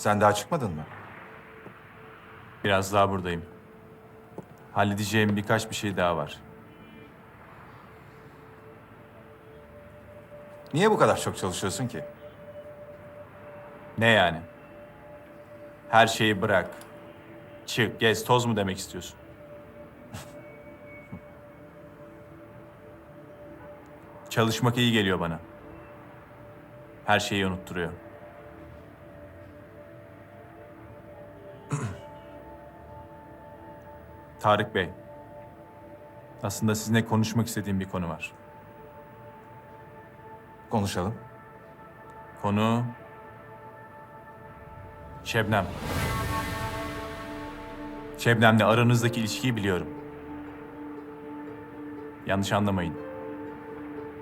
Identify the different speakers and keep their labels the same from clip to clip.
Speaker 1: Sen daha çıkmadın mı?
Speaker 2: Biraz daha buradayım. Halledeceğim birkaç bir şey daha var.
Speaker 1: Niye bu kadar çok çalışıyorsun ki?
Speaker 2: Ne yani? Her şeyi bırak. Çık, gez, toz mu demek istiyorsun? Çalışmak iyi geliyor bana. Her şeyi unutturuyor. Tarık Bey. Aslında sizinle konuşmak istediğim bir konu var.
Speaker 1: Konuşalım.
Speaker 2: Konu... Şebnem. Şebnem'le aranızdaki ilişkiyi biliyorum. Yanlış anlamayın.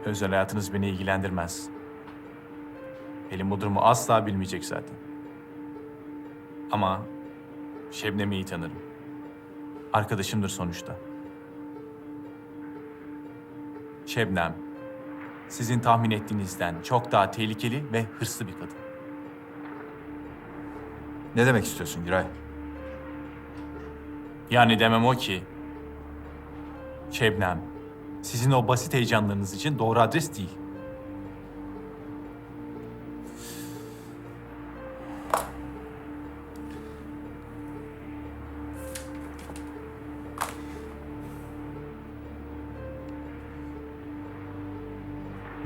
Speaker 2: Özel hayatınız beni ilgilendirmez. Pelin bu durumu asla bilmeyecek zaten. Ama Şebnem'i iyi tanırım. Arkadaşımdır sonuçta. Şebnem, sizin tahmin ettiğinizden çok daha tehlikeli ve hırslı bir kadın.
Speaker 1: Ne demek istiyorsun Giray?
Speaker 2: Yani demem o ki... Şebnem, sizin o basit heyecanlarınız için doğru adres değil.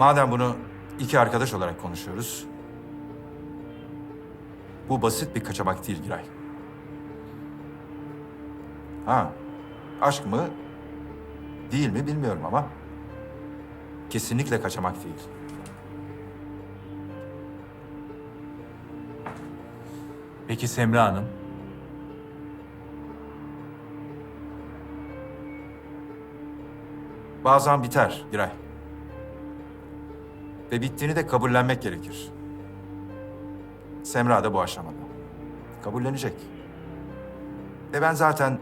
Speaker 1: Madem bunu iki arkadaş olarak konuşuyoruz... Bu basit bir kaçamak değil Giray. Ha, aşk mı? Değil mi bilmiyorum ama... Kesinlikle kaçamak değil.
Speaker 2: Peki Semra Hanım?
Speaker 1: Bazen biter Giray. Ve bittiğini de kabullenmek gerekir. Semra da bu aşamada. Kabullenecek. Ve ben zaten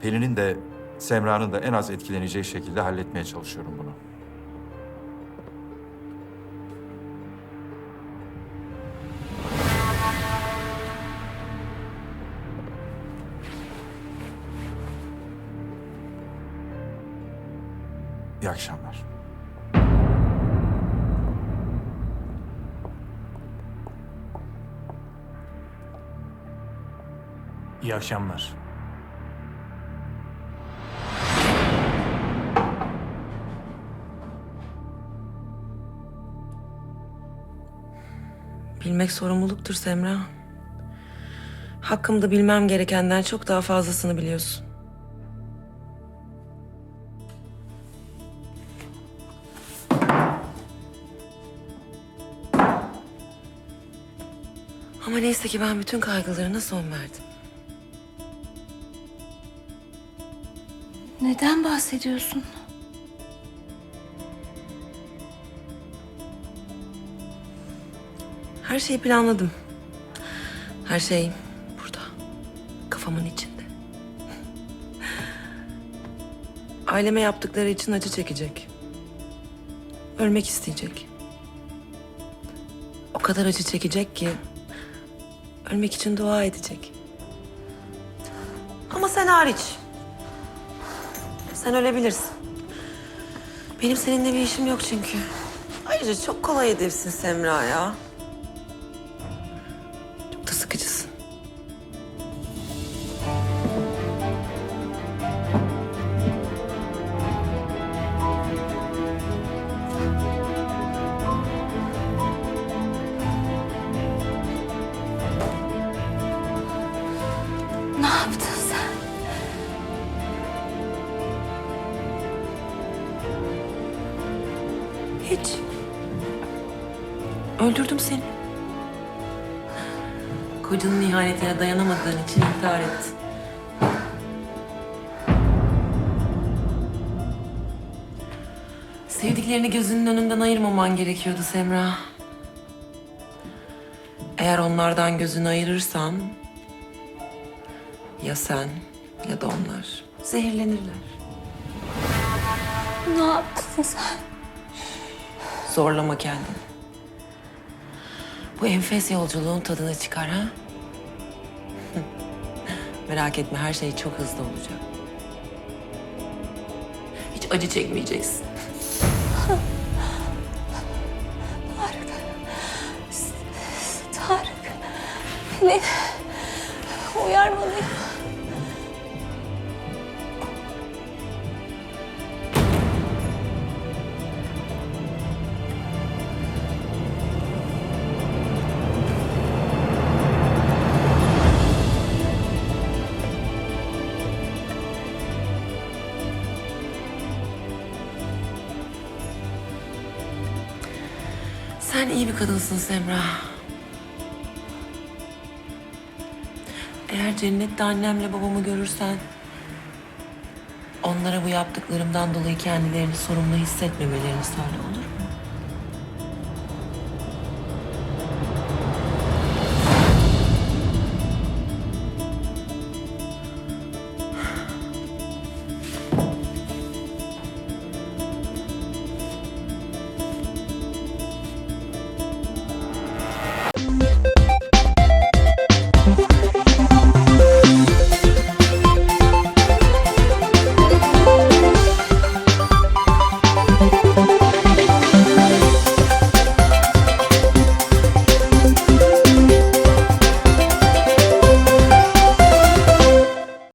Speaker 1: Pelin'in de Semra'nın da en az etkileneceği şekilde halletmeye çalışıyorum bunu. İyi akşamlar.
Speaker 2: İyi akşamlar.
Speaker 3: Bilmek sorumluluktur Semra. Hakkımda bilmem gerekenden çok daha fazlasını biliyorsun. Ama neyse ki ben bütün kaygılarına son verdim.
Speaker 4: Neden bahsediyorsun?
Speaker 3: Her şeyi planladım. Her şey burada. Kafamın içinde. Aileme yaptıkları için acı çekecek. Ölmek isteyecek. O kadar acı çekecek ki ölmek için dua edecek. Ama sen hariç. Sen ölebilirsin. Benim seninle bir işim yok çünkü. Ayrıca çok kolay hedefsin Semra ya. Öldürdüm seni. Kocanın ihanetine dayanamadığın için intihar ettin. Sevdiklerini gözünün önünden ayırmaman gerekiyordu Semra. Eğer onlardan gözünü ayırırsan... ...ya sen ya da onlar zehirlenirler.
Speaker 4: Ne yaptın sen?
Speaker 3: Zorlama kendini. Bu enfes yolculuğun tadını çıkar ha? Merak etme her şey çok hızlı olacak. Hiç acı çekmeyeceksin.
Speaker 4: Tarık. Pelin. Uyarmalıyım.
Speaker 3: İyi bir kadınsın Semra. Eğer cennette annemle babamı görürsen... ...onlara bu yaptıklarımdan dolayı kendilerini sorumlu hissetmemelerini söyle olur